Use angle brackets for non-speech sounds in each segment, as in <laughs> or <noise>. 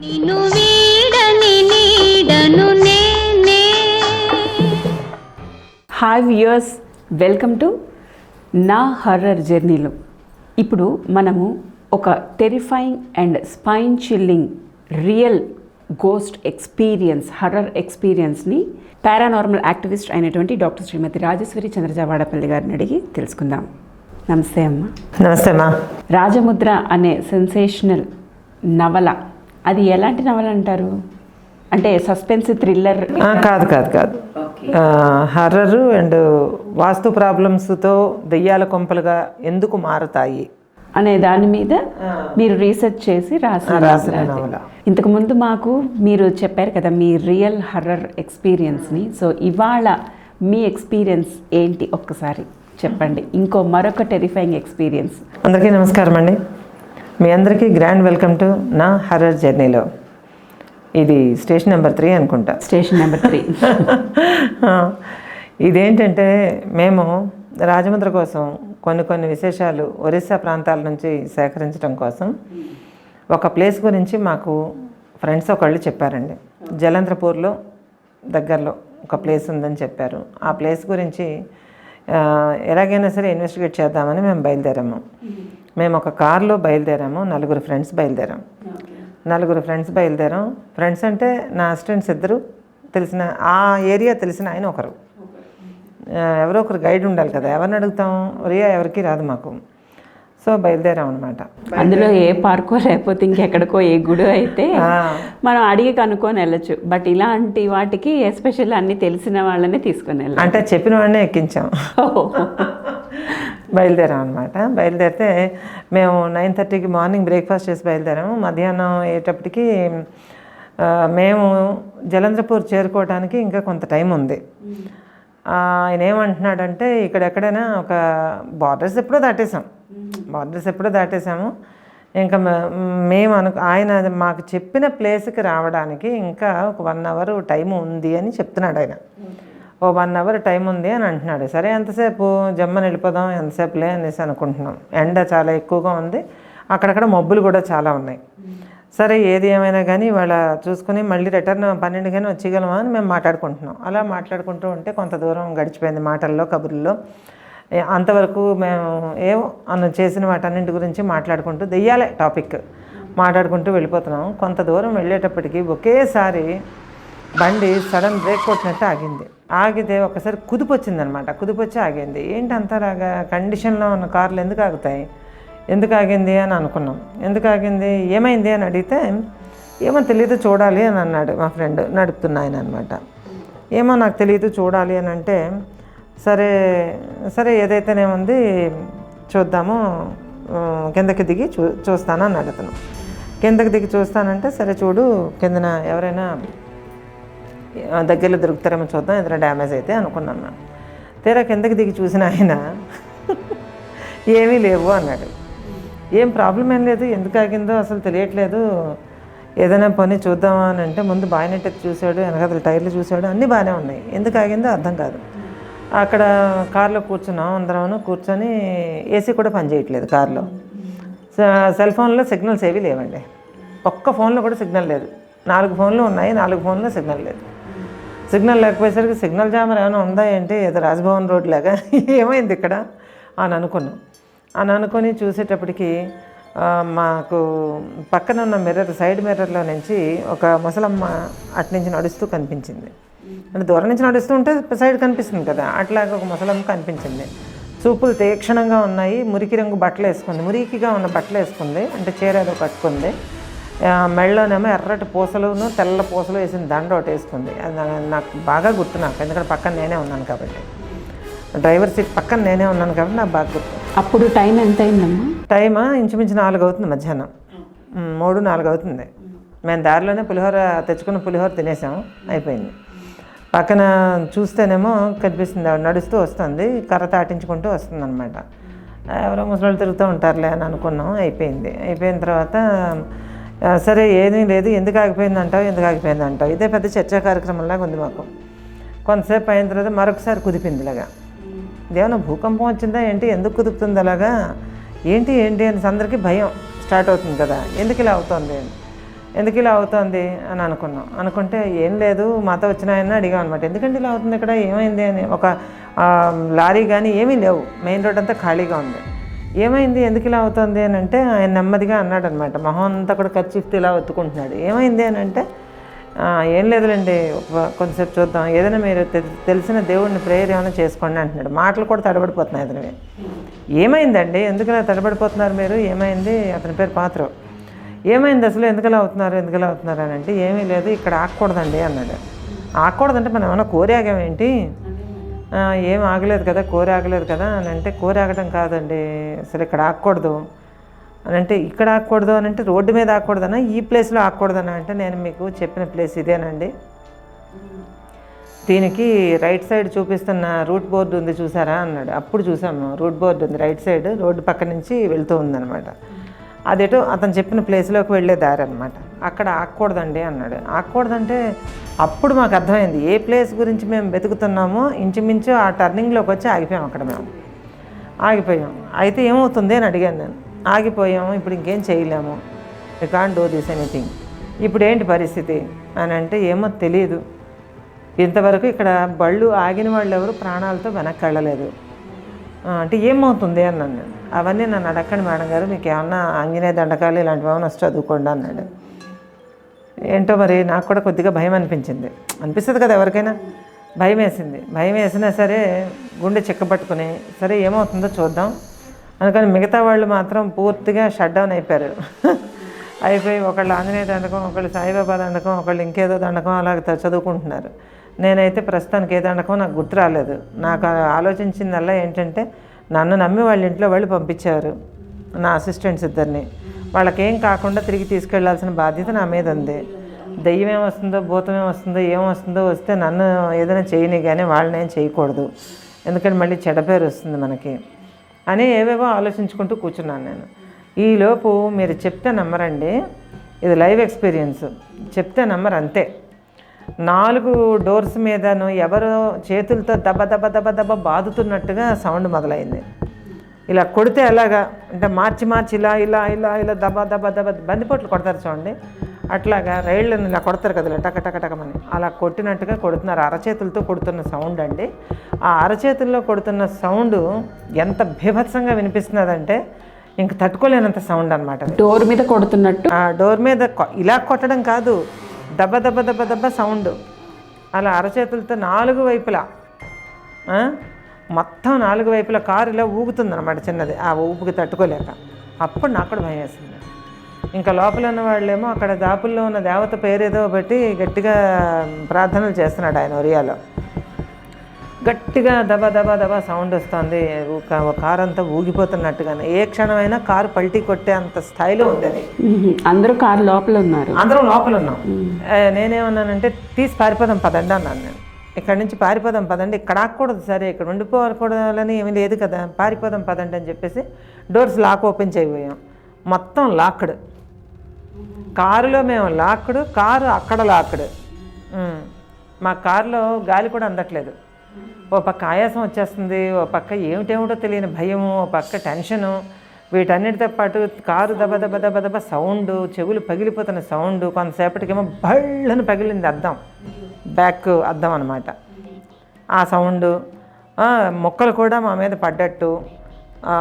నిన్ను వీడని నీడను నేనే. హాయ్ వ్యూయర్స్ వెల్కమ్ టు నా హర్రర్ జర్నీలు ఇప్పుడు మనము ఒక terrifying and spine chilling real ghost experience horror ఎక్స్పీరియన్స్ని పారానార్మల్ యాక్టివిస్ట్ అయినటువంటి డాక్టర్ శ్రీమతి రాజేశ్వరి చంద్రజావాడపల్లి గారిని అడిగి తెలుసుకుందాం. నమస్తే అమ్మ. నమస్తే అమ్మా. రాజముద్ర అనే సెన్సేషనల్ నవల అది ఎలాంటి నవల అంటారు? అంటే సస్పెన్స్ థ్రిల్లర్? కాదు కాదు కాదు. హర్రరు అండ్ వాస్తు ప్రాబ్లమ్స్తో దెయ్యాల కొంపలుగా ఎందుకు మారుతాయి? అనే దాని మీద మీరు రీసెర్చ్ చేసి రాసిన రాసిన నవల అది. నవల. ఇంతకు ముందు మాకు మీరు చెప్పారు కదా మీ రియల్ హర్రర్ ఎక్స్పీరియన్స్ని. సో ఇవాళ మీ ఎక్స్పీరియన్స్ ఏంటి? ఒక్కసారి చెప్పండి. ఇంకో మరొక టెరిఫైయింగ్ ఎక్స్పీరియన్స్. అందరికీ నమస్కారం అండి మీ అందరికీ గ్రాండ్ వెల్కమ్ టు నా హర్రర్ జర్నీలో. ఇది స్టేషన్ నెంబర్ త్రీ అనుకుంటా. Station number three. <laughs> ఇదేంటంటే మేము రాజముద్ర కోసం కొన్ని కొన్ని విశేషాలు ఒరిస్సా ప్రాంతాల నుంచి సేకరించడం కోసం ఒక ప్లేస్ గురించి మాకు ఫ్రెండ్స్ ఒకళ్ళు చెప్పారండి. జలంధ్రపూర్లో దగ్గరలో ఒక ప్లేస్ ఉందని చెప్పారు. ఆ ప్లేస్ గురించి ఎలాగైనా సరే ఇన్వెస్టిగేట్ చేద్దామని మేము బయలుదేరాము. మేము ఒక కార్లో బయలుదేరాము నలుగురు ఫ్రెండ్స్ బయలుదేరాము. నలుగురు ఫ్రెండ్స్ బయలుదేరాం ఫ్రెండ్స్ అంటే నా అసిస్టెంట్స్ ఇద్దరు తెలిసిన ఆ ఏరియా తెలిసిన ఆయన ఒకరు. ఎవరో ఒకరు గైడ్ ఉండాలి కదా ఎవరిని అడుగుతాం? రియా ఎవరికి రాదు మాకు. సో బయలుదేరాం అనమాట అందులో ఏ పార్కో లేకపోతే ఇంకెక్కడికో ఏ గుడి అయితే మనం అడిగి కనుక్కొని వెళ్ళొచ్చు. బట్ ఇలాంటి వాటికి ఎస్పెషల్ అన్ని తెలిసిన వాళ్ళనే తీసుకొని వెళ్ళాలి. అంటే చెప్పిన వాడినే ఎక్కించాం. బయలుదేరాం అనమాట బయలుదేరితే మేము నైన్ థర్టీకి మార్నింగ్ బ్రేక్ఫాస్ట్ చేసి బయలుదేరాము. మధ్యాహ్నం అయ్యేటప్పటికి మేము జలంధ్రపూర్ చేరుకోవడానికి ఇంకా కొంత టైం ఉంది. ఆయన ఏమంటున్నాడంటే ఇక్కడ ఎక్కడైనా ఒక బార్డర్స్ ఎప్పుడో దాటేసాం బార్డర్స్ ఎప్పుడో దాటేసాము ఇంకా మేము అను ఆయన మాకు చెప్పిన ప్లేస్కి రావడానికి ఇంకా ఒక వన్ అవర్ టైం ఉంది అని చెప్తున్నాడు ఆయన. ఓ వన్ అవర్ టైం ఉంది అని అంటున్నాడు. సరే ఎంతసేపు? జమ్మని వెళ్ళిపోదాం ఎంతసేపులే అనేసి అనుకుంటున్నాం. ఎండ చాలా ఎక్కువగా ఉంది. అక్కడక్కడ మబ్బులు కూడా చాలా ఉన్నాయి. సరే ఏది ఏమైనా కానీ వాళ్ళ చూసుకుని మళ్ళీ రిటర్న్ పన్నెండు కానీ వచ్చేయగలమా అని మేము మాట్లాడుకుంటున్నాం. అలా మాట్లాడుకుంటూ ఉంటే కొంత దూరం గడిచిపోయింది మాటల్లో కబుర్లో అంతవరకు మేము ఏమో అన్న చేసిన వాటన్నింటి గురించి మాట్లాడుకుంటూ దెయ్యాలే టాపిక్. మాట్లాడుకుంటూ వెళ్ళిపోతున్నాం. కొంత దూరం వెళ్ళేటప్పటికి ఒకేసారి బండి సడన్ బ్రేక్ కొట్టినట్టు ఆగింది. ఆగితే ఒకసారి కుదుపు వచ్చిందనమాట. కుదుపు వచ్చి ఆగింది. ఏంటి అంతలాగా కండిషన్లో ఉన్న కార్లు ఎందుకు ఆగుతాయి? ఎందుకు ఆగింది అని అనుకున్నాం. ఎందుకు ఆగింది? ఏమైంది అని అడిగితే ఏమో తెలియదు చూడాలి అని అన్నాడు మా ఫ్రెండ్ నడుపుతున్న ఆయన అనమాట ఏమో నాకు తెలియదు చూడాలి అని అంటే సరే సరే ఏదైతేనేముంది చూద్దాము కిందకి దిగి చూ చూస్తాను అన్నాడు కిందకి దిగి చూస్తానంటే సరే చూడు కిందన ఎవరైనా దగ్గరలో దొరుకుతారేమో చూద్దాం. ఏదైనా డ్యామేజ్ అయితే అనుకున్నాను నేను. తీరా కిందకి దిగి చూసిన ఆయన <laughs> ఏమీ లేవు అన్నాడు. ఏం ప్రాబ్లం ఏం లేదు. ఎందుకు ఆగిందో అసలు తెలియట్లేదు. ఏదైనా పని చూద్దామా అని అంటే ముందు బాగానే చూశాడు వెనకాల టైర్లు చూశాడు అన్నీ బాగానే ఉన్నాయి. ఎందుకు ఆగిందో అర్థం కాదు. అక్కడ కార్లో కూర్చున్నాం అందరం కూర్చొని ఏసీ కూడా పనిచేయట్లేదు కార్లో. సెల్ ఫోన్లో సిగ్నల్స్ ఏవి లేవండి. ఒక్క ఫోన్లో కూడా సిగ్నల్ లేదు. నాలుగు ఫోన్లు ఉన్నాయి నాలుగు ఫోన్లో సిగ్నల్ లేదు. సిగ్నల్ లేకపోయేసరికి సిగ్నల్ జామర్ ఏమైనా ఉందా ఏంటి? ఏదో రాజ్భవన్ రోడ్ లాగా. ఏమైంది ఇక్కడ? అని అనుకున్నాం. అని అనుకొని చూసేటప్పటికి మాకు పక్కన ఉన్న మిర్రర్ సైడ్ మిర్రర్లో నుంచి ఒక ముసలమ్మ అటు నుంచి నడుస్తూ కనిపించింది. అంటే దూరం నుంచి నడుస్తూ ఉంటే సైడ్ కనిపిస్తుంది కదా. అట్లాగా ఒక ముసలమ్మ కనిపించింది. చూపులు తీక్షణంగా ఉన్నాయి. మురికి రంగు బట్టలు వేసుకుంది. మురికిగా ఉన్న బట్టలు వేసుకుంది. అంటే చీర ఏదో కట్టుకుంది. ఆ, మెడలోనేమో ఎర్రటి పూసలును తెల్ల పూసలు వేసిన దండ ఒకటి వేసుకుంది. నాకు బాగా గుర్తు నాకు ఎందుకంటే పక్కన నేనే ఉన్నాను కాబట్టి. డ్రైవర్ సీట్ పక్కన నేనే ఉన్నాను కాబట్టి నాకు బాగా గుర్తు. అప్పుడు టైం ఎంత అయిందమ్మా టైమ్? ఇంచుమించు నాలుగు అవుతుంది మధ్యాహ్నం. మూడు నాలుగు అవుతుంది. మేము దారిలోనే పులిహోర తెచ్చుకున్న పులిహోర తినేసాము అయిపోయింది. పక్కన చూస్తేనేమో కనిపిస్తుంది ఆవిడ నడుస్తూ వస్తుంది కర్ర తాటించుకుంటూ వస్తుంది అనమాట ఎవరో ముసలి తిరుగుతూ ఉంటారులే అని అనుకున్నాం అయిపోయింది. అయిపోయిన తర్వాత సరే ఏమీ లేదు. ఎందుకు ఆగిపోయింది అంటావు ఎందుకు ఆగిపోయింది అంటావు ఇదే పెద్ద చర్చా కార్యక్రమంలాగా ఉంది మాకు. కొంతసేపు అయిన తర్వాత మరొకసారి కుదిపింది ఇలాగా ఇదేమన్నా భూకంపం వచ్చిందా? ఏంటి? ఎందుకు కుదుపుతుంది అలాగా? ఏంటి ఏంటి అని అందరికీ భయం స్టార్ట్ అవుతుంది కదా. ఎందుకు ఇలా అవుతుంది? అని. ఎందుకు ఇలా అవుతుంది అని అనుకున్నాం. అనుకుంటే ఏం లేదు మాతో వచ్చిన ఆయన అడిగాం అనమాట ఎందుకంటే ఇలా అవుతుంది ఇక్కడ? ఏమైంది అని. ఒక లారీ కానీ ఏమీ లేవు. మెయిన్ రోడ్ అంతా ఖాళీగా ఉంది. ఏమైంది? ఎందుకు ఇలా అవుతుంది అని అంటే ఆయన నెమ్మదిగా అన్నాడు అనమాట మొహం అంతా కూడా ఖర్చు ఇలా ఒత్తుకుంటున్నాడు. ఏమైంది అని అంటే ఏం లేదులేండి కొంతసేపు చూద్దాం. ఏదైనా మీరు తె- తెలిసిన దేవుడిని ప్రేయర్ ఏమైనా చేసుకోండి అంటున్నాడు. మాటలు కూడా తడబడిపోతున్నాయి అతనివి ఏమైందండి? ఎందుకు ఇలా తడబడిపోతున్నారు మీరు? ఏమైంది? అతని పేరు పాత్ర. ఏమైంది అసలు? ఎందుకలా అవుతున్నారు? ఎందుకలా అవుతున్నారు అని అంటే ఏమీ లేదు ఇక్కడ ఆగకూడదండి అన్నాడు. ఆగకూడదంటే మనం ఏమైనా కోరాగామేంటి ఏంటి ఏం ఆగలేదు కదా కూర ఆగలేదు కదా అని అంటే కూర ఆగడం కాదండి అసలు ఇక్కడ ఆగకూడదు అని అంటే ఇక్కడ ఆగకూడదు అని అంటే రోడ్డు మీద ఆగకూడదనా ఈ ప్లేస్లో ఆగకూడదనా అంటే నేను మీకు చెప్పిన ప్లేస్ ఇదేనండి. దీనికి రైట్ సైడ్ చూపిస్తున్న రూట్ బోర్డు ఉంది చూసారా అన్నాడు. అప్పుడు చూసాము రూట్ బోర్డు ఉంది రైట్ సైడ్ రోడ్డు పక్క నుంచి వెళ్తూ ఉందన్నమాట. అదేటో అతను చెప్పిన ప్లేస్లోకి వెళ్ళే దారి అనమాట అక్కడ ఆగకూడదండి అన్నాడు. ఆగకూడదంటే అప్పుడు మాకు అర్థమైంది. ఏ ప్లేస్ గురించి మేము వెతుకుతున్నామో ఇంచుమించు ఆ టర్నింగ్లోకి వచ్చి ఆగిపోయాం అక్కడ మేము. ఆగిపోయాం. అయితే ఏమవుతుంది అని అడిగాను నేను. ఆగిపోయాము ఇప్పుడు ఇంకేం చేయలేము. You can do this anything ఇప్పుడు ఏంటి పరిస్థితి? అని అంటే ఏమో తెలియదు ఇంతవరకు ఇక్కడ బళ్ళు ఆగిన వాళ్ళు ఎవరు ప్రాణాలతో వెనక్కి వెళ్ళలేదు. అంటే ఏమవుతుంది అన్నాను నేను అవన్నీ నన్ను అడగండి మేడం గారు మీకు ఏమన్నా ఆంజనేయ దండకాలు ఇలాంటివి ఏమైనా వస్తే చదువుకోండి అన్నాడు. ఏంటో మరి నాకు కూడా కొద్దిగా భయం అనిపించింది. అనిపిస్తుంది కదా ఎవరికైనా? భయం వేసింది. భయం వేసినా సరే గుండె చిక్కబట్టుకుని సరే ఏమవుతుందో చూద్దాం అందుకని మిగతా వాళ్ళు మాత్రం పూర్తిగా షట్ డౌన్ అయిపోయారు. అయిపోయి ఒకళ్ళు ఆంజనేయ దండకం ఒకళ్ళు సాయిబాబా దండకం ఒకళ్ళు ఇంకేదో దండకం అలా చదువుకుంటున్నారు. నేనైతే ప్రస్తుతానికి ఏ దండకం నాకు గుర్తు రాలేదు. నాకు ఆలోచించిందల్లా ఏంటంటే నన్ను నమ్మి వాళ్ళ ఇంట్లో వాళ్ళు పంపించారు. నా అసిస్టెంట్స్ ఇద్దరిని. వాళ్ళకేం కాకుండా తిరిగి తీసుకెళ్ళాల్సిన బాధ్యత నా మీద ఉంది. దయ్యం ఏమొస్తుందో భూతం ఏమొస్తుందో ఏమొస్తుందో వస్తే నన్ను ఏదైనా చేయని కానీ వాళ్ళని ఏం చేయకూడదు. ఎందుకంటే మళ్ళీ చెడ పేరు వస్తుంది మనకి. అని ఏవేవో ఆలోచించుకుంటూ కూర్చున్నాను నేను. ఈలోపు మీరు చెప్తే నమ్మరండి. ఇది లైవ్ ఎక్స్పీరియన్స్. చెప్తే నమ్మరు అంతే. నాలుగు డోర్స్ మీదను ఎవరో చేతులతో దబ దబ దెబ్బ దెబ్బ బాదుతున్నట్టుగా సౌండ్ మొదలైంది. ఇలా కొడితే ఎలాగా? అంటే మార్చి మార్చి ఇలా ఇలా ఇలా ఇలా దబ దబ దబ బందిపోట్లు కొడతారు చూడండి. అట్లాగా రైళ్ళని ఇలా కొడతారు కదా ఇలా టక టక టకమని. అలా కొట్టినట్టుగా కొడుతున్నారు. అరచేతులతో కొడుతున్న సౌండ్ అండి. ఆ అరచేతుల్లో కొడుతున్న సౌండ్ ఎంత బీభత్సంగా వినిపిస్తున్నదంటే ఇంక తట్టుకోలేనంత సౌండ్ అనమాట డోర్ మీద కొడుతున్నట్టు? ఆ డోర్ మీద ఇలా కొట్టడం కాదు. దెబ్బ దెబ్బ దెబ్బ దెబ్బ సౌండ్. అలా అరచేతులతో నాలుగు వైపులా? మొత్తం నాలుగు వైపులా కారు ఇలా ఊగుతుందన్నమాట చిన్నది. ఆ ఊపుకి తట్టుకోలేక. అప్పుడు నాకు కూడా భయం వేసింది. ఇంకా లోపల ఉన్న వాళ్ళేమో అక్కడ దాపుల్లో ఉన్న దేవత పేరేదో బట్టి గట్టిగా ప్రార్థనలు చేస్తున్నాడు ఆయన ఒరియాలో. గట్టిగా దబ దబ దబ సౌండ్ వస్తుంది. కారు అంతా ఊగిపోతున్నట్టుగానే. ఏ క్షణమైనా కారు పల్టీ కొట్టే అంత స్థాయిలో ఉంది అది మ్మ్. అందరూ కారు లోపల ఉన్నారు. అందరం లోపల ఉన్నాం. నేనేమన్నానంటే తీసి పారిపోదాం పదండి అన్నాను నేను. ఇక్కడి నుంచి పారిపోదాం పదండి. ఇక్కడ ఆకూడదు సరే ఇక్కడ ఉండిపోకూడదని ఏమీ లేదు కదా. పారిపోదాం పదండి అని చెప్పేసి డోర్స్ లాక్ ఓపెన్ చేయబోయాం. మొత్తం లాక్డ్. కారులో మేము లాక్డ్ కారు అక్కడ లాక్డ్. మా కారులో గాలి కూడా అందట్లేదు. ఓ పక్క ఆయాసం వచ్చేస్తుంది ఓ పక్క ఏమిటేమిటో తెలియని భయము ఓ పక్క టెన్షను. వీటన్నిటితో పాటు కారు దబ దబ దబ దబ సౌండ్ చెవులు పగిలిపోతున్న సౌండ్ కొంతసేపటికేమో బళ్ళని పగిలింది అర్థం బ్యాక్ అద్దం అనమాట ఆ సౌండ్ మొక్కలు కూడా మా మీద పడ్డట్టు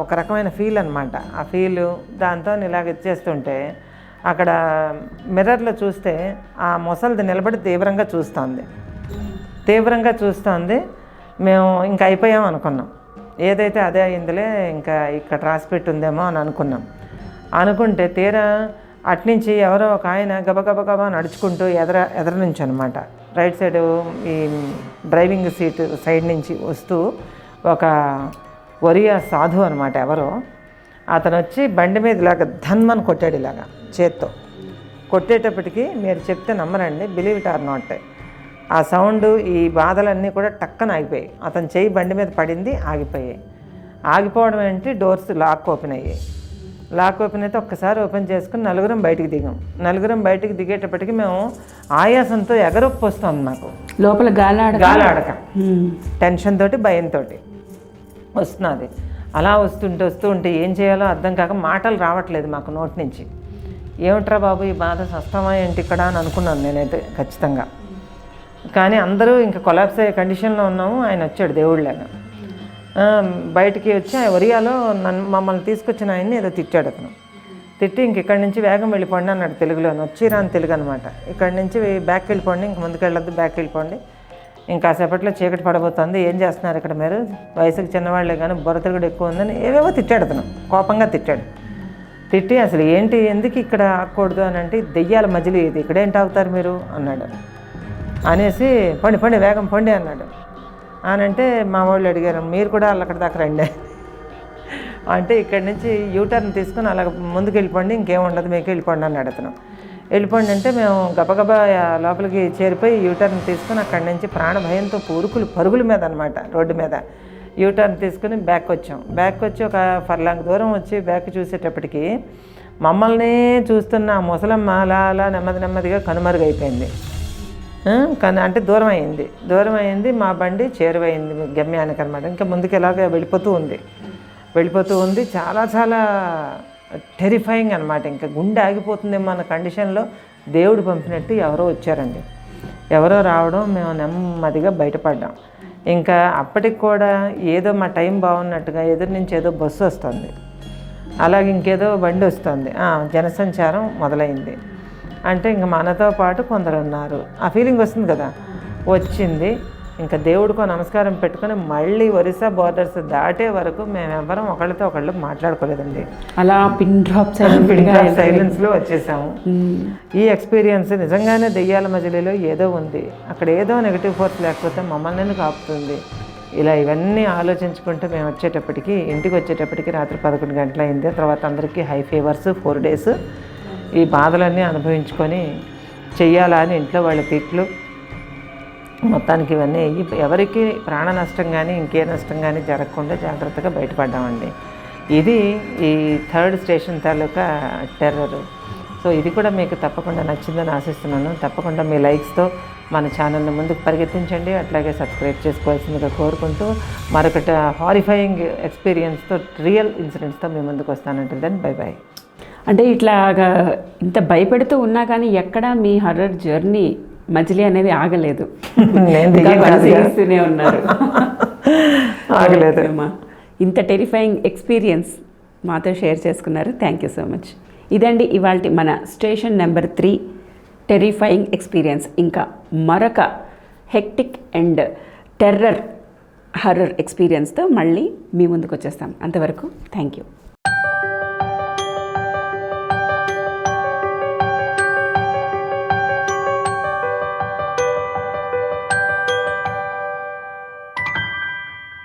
ఒక రకమైన ఫీల్ అనమాట ఆ ఫీలు దాంతో ఇలాగ ఇచ్చేస్తుంటే అక్కడ మిర్రర్లో చూస్తే ఆ మొసలిది నిలబడి తీవ్రంగా చూస్తోంది. తీవ్రంగా చూస్తోంది. మేము ఇంకా అయిపోయాం అనుకున్నాం. ఏదైతే అదే అయిందిలే ఇంకా ఇక్కడ రాసి పెట్టి ఉందేమో అని అనుకున్నాం. అనుకుంటే తీరా అట్నుంచి ఎవరో ఒక ఆయన గబగబ గబా నడుచుకుంటూ ఎదర ఎదర నుంచి అనమాట రైట్ సైడ్ ఈ డ్రైవింగ్ సీట్ సైడ్ నుంచి వస్తూ ఒక ఒరియా సాధు అనమాట ఎవరో. అతను వచ్చి బండి మీద ఇలాగ ధన్మని కొట్టాడు ఇలాగా చేత్తో. కొట్టేటప్పటికి మీరు చెప్తే నమ్మరండి బిలీవ్ ఇట్ ఆర్ నాట్ ఆ సౌండ్ ఈ బాధలన్నీ కూడా టక్కన ఆగిపోయాయి. అతను చేయి బండి మీద పడింది ఆగిపోయాయి. ఆగిపోవడం ఏంటి? డోర్స్ లాక్ ఓపెన్ అయ్యాయి. లాక్ ఓపెన్ అయితే ఒక్కసారి ఓపెన్ చేసుకుని నలుగురం బయటికి దిగాం. నలుగురం బయటికి దిగేటప్పటికి మేము ఆయాసంతో ఎగరొప్పి వస్తుంది మాకు. లోపల గాలాడ గాలి ఆడక మ్మ్. టెన్షన్ తోటి భయంతో వస్తున్నది. అలా వస్తుంటే వస్తూ ఉంటే ఏం చేయాలో అర్థం కాక మాటలు రావట్లేదు మాకు నోటి నుంచి. ఏమిట్రా బాబు ఈ బాధ సస్తామా ఏంటి ఇక్కడ అని అనుకున్నాను నేనైతే ఖచ్చితంగా. కానీ అందరూ ఇంకా కొలాప్స్ అయ్యే కండిషన్లో ఉన్నాము. ఆయన వచ్చాడు దేవుళ్ళగా బయటికి వచ్చి ఆ ఒరియాలో నన్ను మమ్మల్ని తీసుకొచ్చిన ఆయన్ని ఏదో తిట్టాడు అతను. తిట్టి ఇంక ఇక్కడి నుంచి వేగం వెళ్ళిపోండి అన్నాడు తెలుగులోని. వచ్చి రాని తెలుగు అనమాట ఇక్కడి నుంచి బ్యాక్ వెళ్ళిపోండి ఇంక ముందుకు వెళ్ళొద్దు బ్యాక్ వెళ్ళిపోండి. ఇంకా సేపట్లో చీకటి పడబోతుంది. ఏం చేస్తున్నారు ఇక్కడ మీరు? వయసుకు చిన్నవాళ్ళే కానీ బుర్రతిరుగుడు ఎక్కువ ఉందని ఏవేవో తిట్టాడు అతను. కోపంగా తిట్టాడు. తిట్టి అసలు ఏంటి ఎందుకు ఇక్కడ ఆకూడదు అని అంటే దెయ్యాల మధ్యలో ఇది. ఇక్కడేంటి ఆగుతారు మీరు? అన్నాడు. అనేసి పండి పండి వేగం పండి అన్నాడు. అని అంటే మా వాళ్ళు అడిగారు మీరు కూడా వాళ్ళు అక్కడ దాకా రండి. అంటే ఇక్కడి నుంచి యూటర్న్ తీసుకుని అలా ముందుకు వెళ్ళిపోండి ఇంకేం ఉండదు మీకు వెళ్ళిపోండి అని అడుగుతున్నాం. వెళ్ళిపోండి అంటే మేము గబగబా లోపలికి చేరిపోయి యూటర్న్ తీసుకుని అక్కడి నుంచి ప్రాణ భయంతో పురుకులు పరుగుల మీద అనమాట రోడ్డు మీద యూటర్న్ తీసుకుని బ్యాక్ వచ్చాం. బ్యాక్ వచ్చి ఒక ఫర్లాంగ్ దూరం వచ్చి బ్యాక్ చూసేటప్పటికి మమ్మల్ని చూస్తున్న ముసలమ్మ అలా అలా నెమ్మది నెమ్మదిగా కనుమరుగైపోయింది. కానీ అంటే దూరం అయింది దూరం అయింది మా బండి చేరువైంది గమ్యానికి అనమాట ఇంకా ముందుకు ఎలాగ వెళ్ళిపోతూ ఉంది. వెళ్ళిపోతూ ఉంది. చాలా చాలా టెరిఫైయింగ్ అనమాట ఇంకా గుండె ఆగిపోతుందేమో అన్న కండిషన్లో దేవుడు పంపినట్టు ఎవరో వచ్చారండి. ఎవరో రావడం మేము నెమ్మదిగా బయటపడ్డాం. ఇంకా అప్పటికి కూడా ఏదో మా టైం బాగున్నట్టుగా ఎదురు నుంచి ఏదో బస్సు వస్తుంది. అలాగే ఇంకేదో బండి వస్తుంది. జనసంచారం మొదలైంది. అంటే ఇంక మనతో పాటు కొందరు ఉన్నారు. ఆ ఫీలింగ్ వస్తుంది కదా? వచ్చింది. ఇంకా దేవుడికో నమస్కారం పెట్టుకొని మళ్ళీ ఒరిస్సా బార్డర్స్ దాటే వరకు మేము ఎవరం ఒకళ్ళతో ఒకళ్ళు మాట్లాడుకోలేదండి. అలా పిన్ డ్రాప్ సైలెన్స్లో వచ్చేసాము. ఈ ఎక్స్పీరియన్స్ నిజంగానే దెయ్యాల మజిలీలో ఏదో ఉంది. అక్కడ ఏదో నెగిటివ్ ఫోర్స్ లేకపోతే మమ్మల్ని ఎందుకు ఆపుతుంది? ఇలా ఇవన్నీ ఆలోచించుకుంటూ మేము వచ్చేటప్పటికి ఇంటికి వచ్చేటప్పటికి రాత్రి పదకొండు గంటలైంది. తర్వాత అందరికీ హై ఫీవర్స్ ఫోర్ డేస్ ఈ బాధలన్నీ అనుభవించుకొని చెయ్యాలా అని ఇంట్లో వాళ్ళ తిట్లు మొత్తానికి ఇవన్నీ అయ్యి ఎవరికి ప్రాణ నష్టం కానీ ఇంకే నష్టం కానీ జరగకుండా జాగ్రత్తగా బయటపడ్డామండి. ఇది ఈ థర్డ్ స్టేషన్ తాలూకా టెర్రర్. సో ఇది కూడా మీకు తప్పకుండా నచ్చిందని ఆశిస్తున్నాను. తప్పకుండా మీ లైక్స్తో మన ఛానల్ని ముందుకు పరిగెత్తించండి. అట్లాగే సబ్స్క్రైబ్ చేసుకోవాల్సిందిగా కోరుకుంటూ మరొకటి హారిఫైయింగ్ ఎక్స్పీరియన్స్తో రియల్ ఇన్సిడెంట్స్తో మీ ముందుకు వస్తానంటే దెన్ బై బై. అంటే ఇట్లాగా ఇంత భయపెడుతూ ఉన్నా కానీ ఎక్కడా మీ హర్రర్ జర్నీ మజిలీ అనేది ఆగలేదు. కొనసాగిస్తూనే ఉన్నారు. ఆగలేదు. ఇంత టెరిఫైయింగ్ ఎక్స్పీరియన్స్ మాతో షేర్ చేసుకున్నారు. థ్యాంక్ యూ సో మచ్ ఇదండి ఇవాళ మన station number three terrifying experience ఇంకా మరొక హెక్టిక్ అండ్ టెర్రర్ హర్రర్ ఎక్స్పీరియన్స్తో మళ్ళీ మీ ముందుకు వచ్చేస్తాం. అంతవరకు థ్యాంక్ యూ